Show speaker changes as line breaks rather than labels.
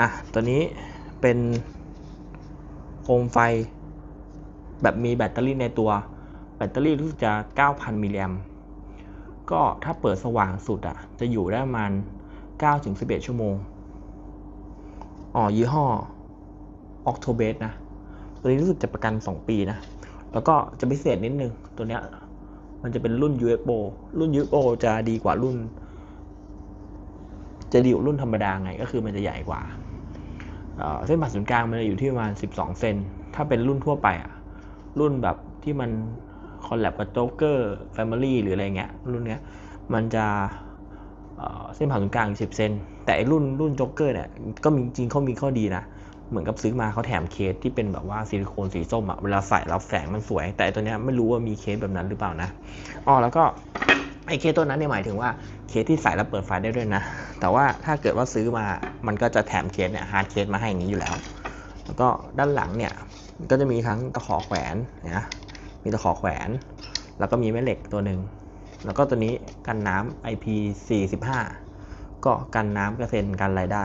อะตัวนี้เป็นโคมไฟ แบบมีแบตเตอรี่ในตัว แบตเตอรี่รู้สึกจะ 9,000 มิลลิแอมก็ถ้าเปิดสว่างสุดอะจะอยู่ได้ประมาณ 9-11 ชั่วโมง อ๋อ ยี่ห้อ Octobase นะ ตัวนี้รู้สึกจะประกัน 2 ปีนะ แล้วก็จะพิเศษนิดนึง ตัวเนี้ยมันจะเป็นรุ่น UFO รุ่น UFO จะดีกว่ารุ่น จะดีกว่ารุ่นธรรมดาไงก็คือมันจะใหญ่กว่าเส้นผ่าศูนย์กลางมันจะอยู่ที่ประมาณ 12 เซนถ้าเป็นรุ่นทั่วไปอะรุ่นแบบที่มันคอลแลบกับโจ๊กเกอร์แฟมิลี่หรืออะไรเงี้ยรุ่นเนี้ยมันจะเเส้นผ่าศูนย์กลางอยู่10เซนแต่อ้รุ่นรุ่นโจ๊กเกอร์เนี่ยก็มีจริงเขามีข้อดีนะเหมือนกับซื้อมาเขาแถมเคสที่เป็นแบบว่าซิลิโคนสีส้มอะเวลาใส่แล้วแสงมันสวย แต่ตัวเนี้ยไม่รู้ว่ามีเคสแบบนั้นหรือเปล่านะอ๋อแล้วก็ ไอ้เคสตัวนั้นเนี่ยหมายถึงว่าเคสที่ใส่แล้วเปิดไฟได้ด้วยนะ แต่ว่าถ้าเกิดว่าซื้อมามันก็จะแถมเคสเนี่ยฮาร์ดเคสมาให้อย่างนี้อยู่แล้ว แล้วก็ด้านหลังเนี่ยก็จะมีทั้งตะขอแขวนนะมีตะขอแขวน แล้วก็มีแม่เหล็กตัวหนึ่งแล้วก็ตัวนี้กันน้ำ IP45 ก็กันน้ำกระเซ็นกันอะไรได้